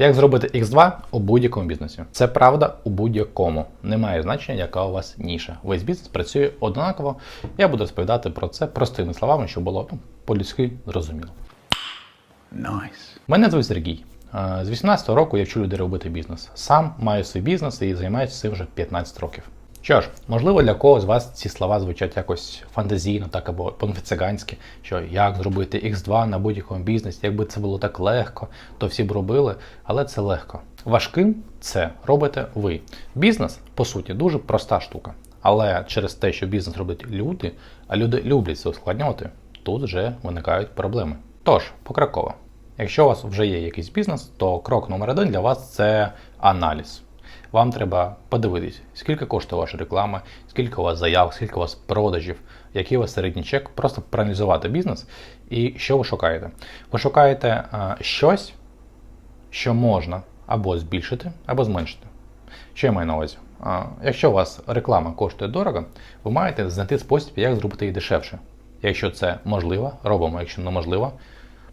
Як зробити X2 у будь-якому бізнесі? Це правда у будь-якому. Немає значення, яка у вас ніша. Весь бізнес працює однаково. Я буду розповідати про це простими словами, щоб було ну, по-людськи зрозуміло. Nice. Мене звуть Сергій. З 18-го року я вчу людей робити бізнес. Сам маю свій бізнес і займаюся цим вже 15 років. Що ж, можливо, для когось з вас ці слова звучать якось фантазійно, так або по-циганськи, що як зробити X2 на будь-якому бізнесі, якби це було так легко, то всі б робили, але це легко. Важким це робите ви. Бізнес, по суті, дуже проста штука. Але через те, що бізнес роблять люди, а люди люблять це ускладнювати, тут вже виникають проблеми. Тож, покроково. Якщо у вас вже є якийсь бізнес, то крок номер один для вас це аналіз. Вам треба подивитись, скільки коштує ваша реклама, скільки у вас заяв, скільки у вас продажів, який у вас середній чек, просто проаналізувати бізнес і що ви шукаєте. Ви шукаєте е, щось, що можна або збільшити, або зменшити. Що я маю на увазі? А, Якщо у вас реклама коштує дорого, ви маєте знайти спосіб, як зробити її дешевше. Якщо це можливо, робимо, якщо неможливо,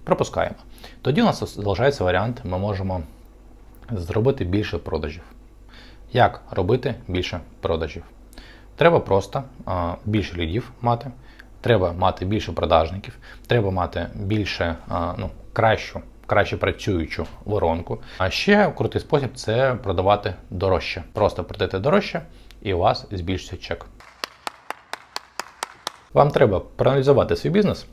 пропускаємо. Тоді у нас залишається варіант, ми можемо зробити більше продажів. Як робити більше продажів? Треба просто а, більше лідів мати, треба мати більше продажників, треба мати більше а, ну, кращу, краще працюючу воронку. А ще крутий спосіб це продавати дорожче. Просто продати дорожче, і у вас збільшиться чек. Вам треба проаналізувати свій бізнес,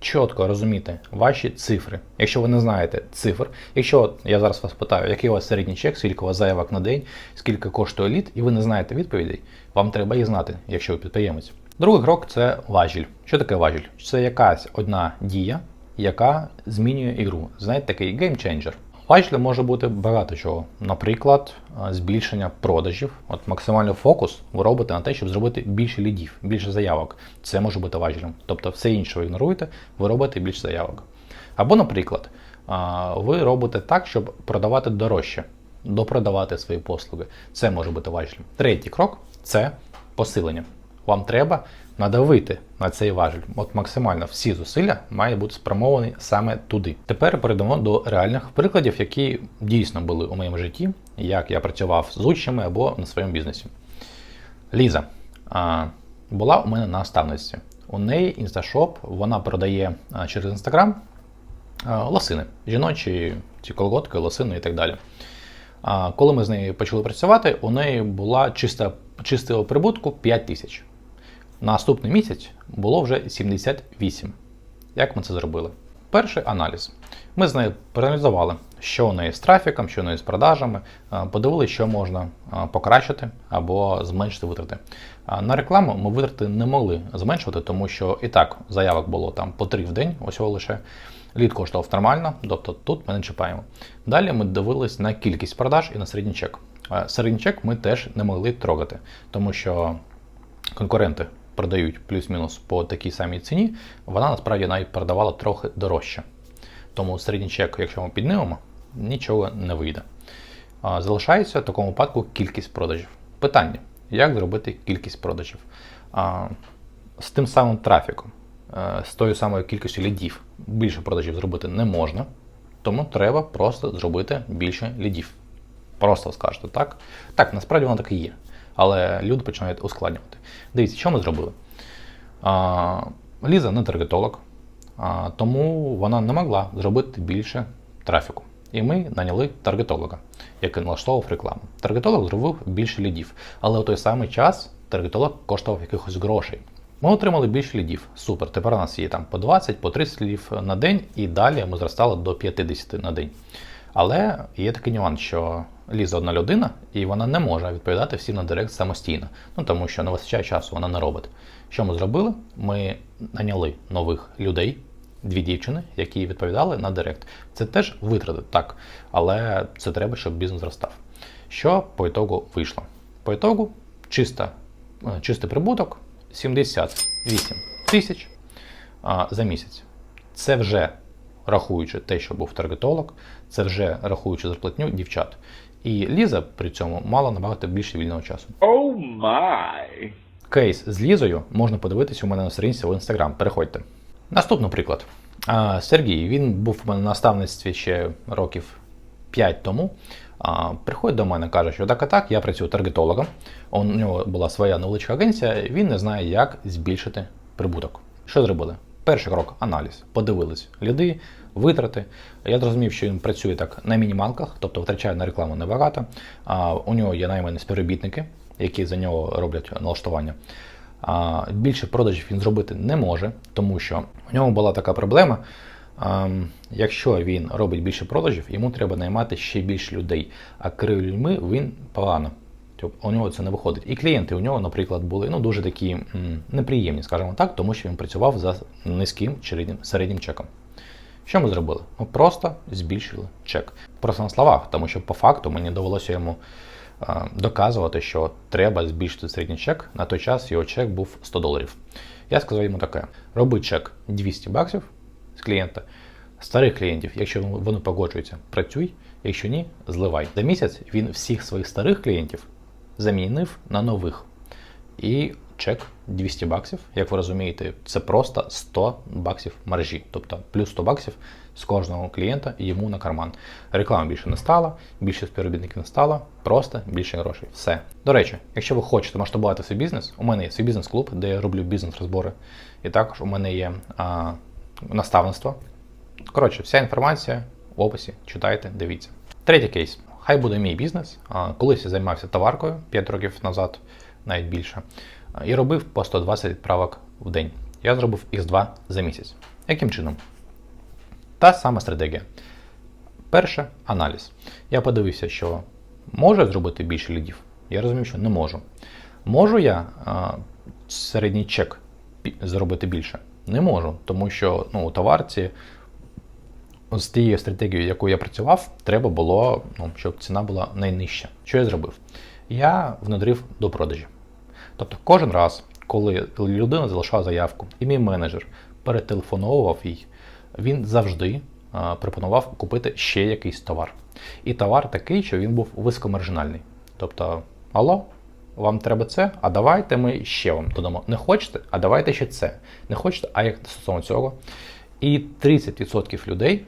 чітко розуміти ваші цифри. Якщо ви не знаєте цифр, якщо я зараз вас питаю, який у вас середній чек, скільки у вас заявок на день, скільки коштує лід, і ви не знаєте відповідей, вам треба їх знати, якщо ви підприємець. Другий крок це важіль. Що таке важіль? Це якась одна дія, яка змінює ігру. Знаєте, такий геймченджер. Важіль може бути багато чого. Наприклад, е, збільшення продажів. От максимальний фокус ви робите на те, щоб зробити більше лідів, більше заявок. Це може бути важелем. Тобто все інше ви ігноруєте, ви робите більше заявок. Або, наприклад, е, ви робите так, щоб продавати дорожче, допродавати свої послуги. Це може бути важелем. Третій крок це посилення. Вам треба надавити на цей важіль. От максимально всі зусилля мають бути спрямовані саме туди. Тепер перейдемо до реальних прикладів, які дійсно були у моєму житті, як я працював з учнями або на своєму бізнесі. Ліза а, була у мене на наставниці. У неї інсташоп, вона продає через інстаграм лосини, жіночі, ці колготки, лосини і так далі. А, коли ми з нею почали працювати, у неї була чиста, чистого прибутку 5 тисяч. Наступний місяць було вже 78. Як ми це зробили? Перший аналіз. Ми з нею проаналізували, що у неї з трафіком, що у неї з продажами, подивилися, що можна покращити або зменшити витрати. На рекламу ми витрати не могли зменшувати, тому що і так заявок було там по 3 в день, усього лише. Лід коштував нормально, тобто тут ми не чіпаємо. Далі ми дивились на кількість продаж і на середній чек. Середній чек ми теж не могли трогати, тому що конкуренти продають плюс-мінус по такій самій ціні, вона насправді навіть продавала трохи дорожче. Тому середній чек, якщо ми піднимемо, нічого не вийде. Залишається в такому випадку кількість продажів. Питання: як зробити кількість продажів? З тим самим трафіком, з тою самою кількістю лідів більше продажів зробити не можна, тому треба просто зробити більше лідів. Просто скажете так. Так, насправді воно так і є але люди починають ускладнювати. Дивіться, що ми зробили? А, Ліза не таргетолог, а, тому вона не могла зробити більше трафіку. І ми наняли таргетолога, який налаштовував рекламу. Таргетолог зробив більше лідів, але у той самий час таргетолог коштував якихось грошей. Ми отримали більше лідів. Супер. Тепер у нас є там по 20, по 30 лідів на день, і далі ми зростали до 50 на день. Але є такий нюанс, що Ліза одна людина, і вона не може відповідати всім на директ самостійно, ну тому що не вистачає часу, вона не робить. Що ми зробили? Ми наняли нових людей, дві дівчини, які відповідали на директ. Це теж витрати, так, але це треба, щоб бізнес зростав. Що по ітогу вийшло? По ітогу чиста, е, чистий прибуток 78 тисяч за місяць. Це вже рахуючи те, що був таргетолог, це вже рахуючи зарплатню дівчат. І Ліза при цьому мала набагато більше вільного часу. Oh my. Кейс з Лізою можна подивитися у мене на сторінці в інстаграм. Переходьте. Наступний приклад. Сергій він був у мене на наставництві ще років 5 тому, а, приходить до мене, каже, що так і так, я працюю таргетологом. У нього була своя невеличка агенція, він не знає, як збільшити прибуток. Що зробили? Перший крок аналіз. Подивились ліди, витрати. Я зрозумів, що він працює так на мінімалках, тобто витрачає на рекламу небагато. А, у нього є наймані співробітники, які за нього роблять налаштування. А, більше продажів він зробити не може, тому що у нього була така проблема. Ем, якщо він робить більше продажів, йому треба наймати ще більше людей. А людьми він погано. У нього це не виходить. І клієнти у нього, наприклад, були ну, дуже такі неприємні, скажімо так, тому що він працював за низьким середнім чеком. Що ми зробили? Ми просто збільшили чек. Просто на словах, тому що по факту мені довелося йому е, доказувати, що треба збільшити середній чек. На той час його чек був 100 доларів. Я сказав йому таке: роби чек 200 баксів з клієнта. Старих клієнтів, якщо вони погоджуються, працюй, якщо ні, зливай. За місяць він всіх своїх старих клієнтів замінив на нових. І чек 200 баксів, як ви розумієте, це просто 100 баксів маржі, тобто плюс 100 баксів з кожного клієнта йому на карман. Реклами більше не стало, більше співробітників не стало, просто більше грошей. Все. До речі, якщо ви хочете масштабувати свій бізнес, у мене є свій бізнес-клуб, де я роблю бізнес-розбори. І також у мене є а, наставництво. Коротше, вся інформація в описі. Читайте, дивіться. Третій кейс. Хай буде мій бізнес. Колись я займався товаркою 5 років назад, навіть більше, і робив по 120 відправок в день. Я зробив X2 за місяць. Яким чином? Та сама стратегія. Перше аналіз. Я подивився, що можу зробити більше лідів. Я розумів, що не можу. Можу я а, середній чек зробити більше? Не можу, тому що ну, у товарці з тією стратегією, якою я працював, треба було, ну, щоб ціна була найнижча. Що я зробив? Я внедрив до продажі. Тобто кожен раз, коли людина залишала заявку, і мій менеджер перетелефоновував їй, він завжди пропонував купити ще якийсь товар. І товар такий, що він був високомаржинальний. Тобто, алло, вам треба це, а давайте ми ще вам додамо. Не хочете, а давайте ще це. Не хочете, а як стосовно цього. І 30% людей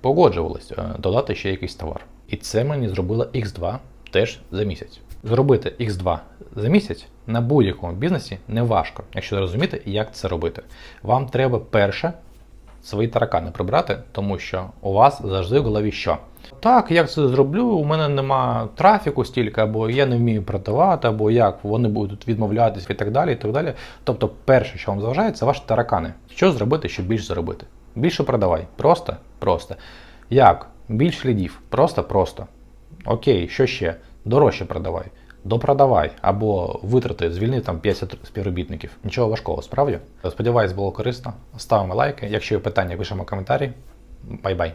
погоджувались е, додати ще якийсь товар. І це мені зробило X2 теж за місяць. Зробити X2 за місяць на будь-якому бізнесі не важко, якщо розуміти, як це робити. Вам треба перше свої таракани прибрати, тому що у вас завжди в голові що? Так, як це зроблю, у мене нема трафіку стільки, або я не вмію продавати, або як вони будуть відмовлятися і так далі. і так далі. Тобто, перше, що вам заважає, це ваші таракани. Що зробити, щоб більше заробити? Більше продавай. Просто, просто. Як? Більш лідів. Просто, просто. Окей, що ще? Дорожче продавай. Допродавай або витрати, звільни там 50 співробітників. Нічого важкого, справді. Сподіваюсь, було корисно. Ставимо лайки. Якщо є питання, пишемо коментарі. Бай-бай.